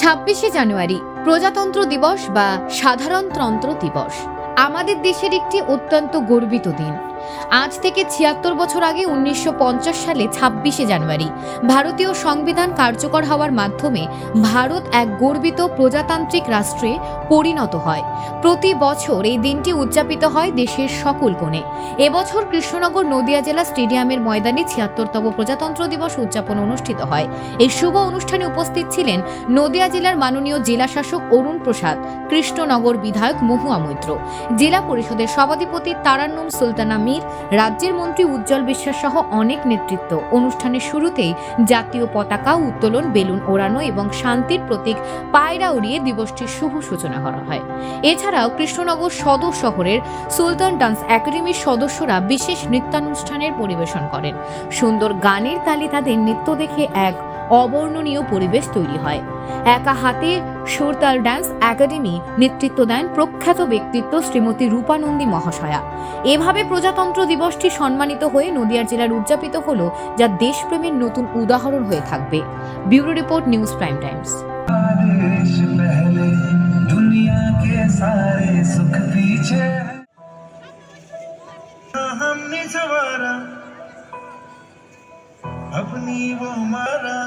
ছাব্বিশে জানুয়ারি প্রজাতন্ত্র দিবস বা সাধারণতন্ত্র দিবস। আমাদের দেশের একটি অত্যন্ত গর্বিত দিন। আজ থেকে ছিয়াত্তর বছর আগে উনিশশো পঞ্চাশ সালে ছাব্বিশে জানুয়ারি ভারতীয় সংবিধান কার্যকর হওয়ার মাধ্যমে ভারত এক গর্বিত প্রজাতান্ত্রিক রাষ্ট্রে পরিণত হয়। প্রতি বছর এই দিনটি উদযাপিত হয় দেশের সকল কোণে। এবছর কৃষ্ণনগর নদিয়া জেলা স্টেডিয়ামের ময়দানে ছিয়াত্তরতম প্রজাতন্ত্র দিবস উদযাপন অনুষ্ঠিত হয়। এই শুভ অনুষ্ঠানে উপস্থিত ছিলেন নদিয়া জেলার মাননীয় জেলাশাসক অরুণ প্রসাদ, কৃষ্ণনগর বিধায়ক মহুয়া মৈত্র, জেলা পরিষদের সভাধিপতি তারান্নুম সুলতানা মীর রাজ্যের মন্ত্রী উজ্জ্বল বিশ্বাস সহ অনেক নেতৃত্ব। অনুষ্ঠানের শুরুতেই জাতীয় পতাকা, উত্তোলন, বেলুন ওড়ানো এবং শান্তির প্রতীক পায়রা উড়িয়ে দিবসটির শুভ সূচনা করা হয়। এছাড়াও কৃষ্ণনগর সদর শহরের সুলতান ডান্স একাডেমির সদস্যরা বিশেষ নৃত্যানুষ্ঠানের পরিবেশন করেন। সুন্দর গানের তালে তাদের নৃত্য দেখে এক অবর্ণনীয় পরিবেশ তৈরি হয় একা হাতে সুরতাল ডান্স একাডেমি নেতৃত্ব দেন প্রখ্যাত ব্যক্তিত্ব শ্রীমতী রূপানন্দী মহাশয়া এভাবে প্রজাতন্ত্র দিবসটি সম্মানিত হয়ে নদিয়ার জেলার উদযাপিত হলো যা দেশপ্রেমের নতুন উদাহরণ হয়ে থাকবে bureau report news prime times देश पहले दुनिया के सारे सुख पीछे है। हमने सवारा अपनी वो हमारा